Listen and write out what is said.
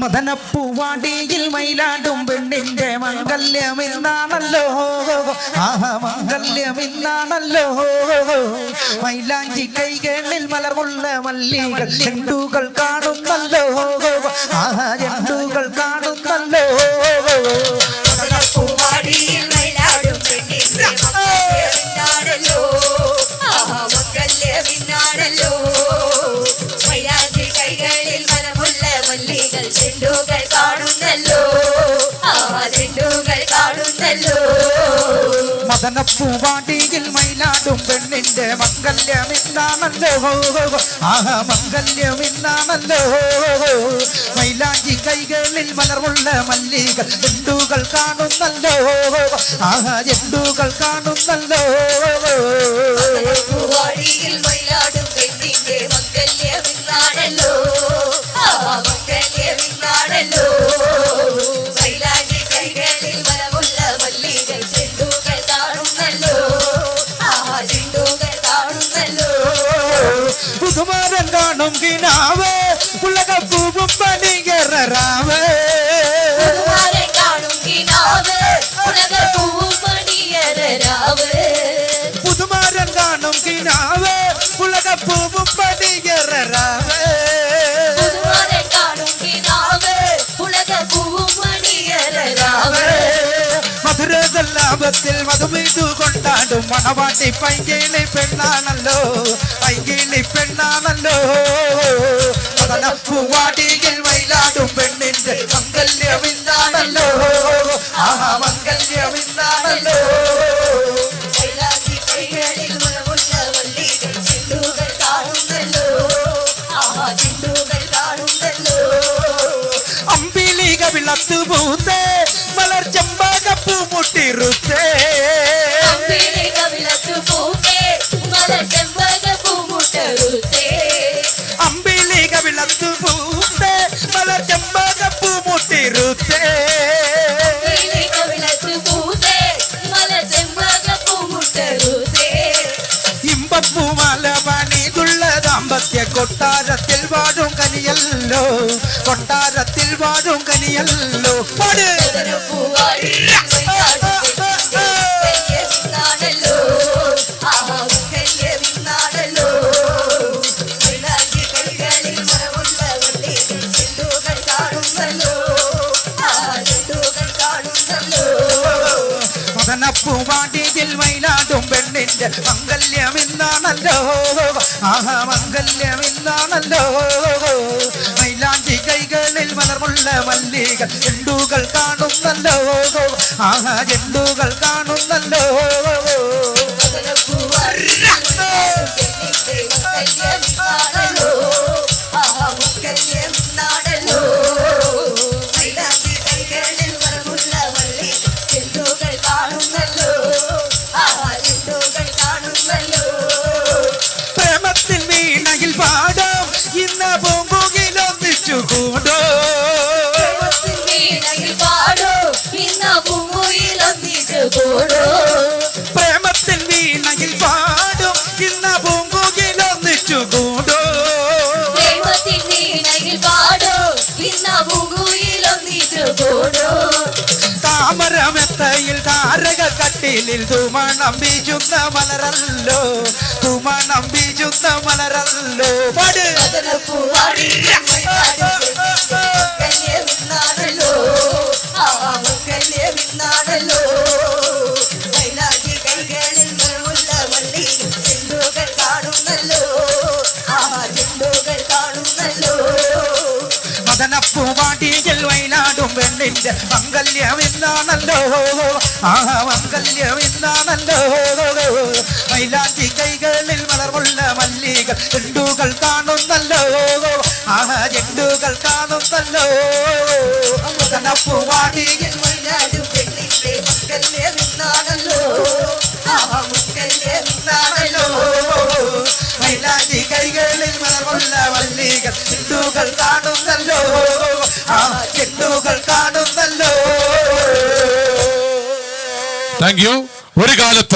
മദനപ്പൂവാടിയിൽ മൈലാടും പെണ്ണിന്റെ മംഗല്യം ഇന്നാണല്ലോ ആഹ മംഗല്യം ഇന്നാണല്ലോ മൈലാഞ്ചി കൈകളിൽ മലർമുള്ള മല്ലികൾ ചെണ്ടുകൾ കാണുന്നല്ലോ. ആഹ ചെണ്ടുകൾ കാണുന്നല്ലോ. മദനപ്പൂവാടിയിൽ മൈലാടും പെണ്ണിന്റെ മംഗല്യം ഇന്നാണല്ലോ ആഹ മംഗല്യം ഇന്നാണല്ലോ മൈലാഞ്ചി കൈകളിൽ മലർമുള്ള മല്ലികൾ ചെണ്ടുകൾ കാണുന്നല്ലോ. ആഹ ചെണ്ടുകൾ കാണുന്നല്ലോ. குமாரன் காணும் கினாவே உலக பூவும் பணிகர ராவே புதுமாரன் காணும் கினாவே உலக பூவும் பணிகர ராவே மதுரை லாபத்தில் கொண்டாடும் மணவாட்டி பைங்கினை பெண்ணானல்லோ பைங்கினை കൊണ്ടാടും മണവാട്ടി പൈകിളി പെണ്ണാണല്ലോ പൈകിളി പെണ്ണാണല്ലോ മദനപ്പൂവാടിയിൽ മയിലാടും പെണ്ണിന്റെ മംഗല്യമിന്നാണല്ലോ ആ മംഗല്യമിന്നാണല്ലോ മൈലാഞ്ചി കൈകളിൽ മണമുള്ള വള്ളികൾ ചെണ്ടുകൾ കാണുന്നല്ലോ ആ ചെണ്ടുകൾ കാണുന്നല്ലോ അമ്പിളിക വിളത്തു പൂത്തേ മലർ ചെമ്പാകപ്പൂ മുട്ടിറുത്തേ ദാമ്പത്യ കൊട്ടാരത്തിൽ വാഴും കനിയല്ലോ കൊട്ടാരത്തിൽ വാഴും കനിയല്ലോ പാട്. പെണ്ണിന്റെ മംഗല്യമിന്നാണല്ലോ ആഹാ മംഗല്യമിന്നാണല്ലോ മൈലാഞ്ചി കൈകളിൽ മലർമുള്ള മല്ലികൾ ചെണ്ടുകൾ കാണുന്നല്ലോ ആഹാ ചെണ്ടുകൾ കാണുന്നല്ലോ പ്രേമത്തിൻ പാടും. ഇന്ന പൂങ്കുകിലൊന്നിച്ചു കൂടോ. താമരമെത്തയിൽ താരക കട്ടിലിൽ തുമണം ബീജുന്ന മലരല്ലോ. തുമണം ബീജുന്ന മലരല്ലോ. പാട്. ആ കല്യമിന്നാണല്ലോ മൈലാഞ്ചി കൈകളിൽ നിറമുള്ള മല്ലി. മദനപ്പൂവാടിയിൽ വയലാടും പെണ്ണിന്റെ മംഗല്യമിന്നാണല്ലോ. ആഹാ മംഗല്യമിന്നാണല്ലോ. മൈലാഞ്ചി കൈകളിൽ വളർമുള്ള മല്ലികൾ ചെണ്ടുകൾ കാണുന്നല്ലോ. ആഹാ ചെണ്ടുകൾ കാണുന്നല്ലോ. മദനപ്പൂവാടിയിൽ Thank you. Obrigado.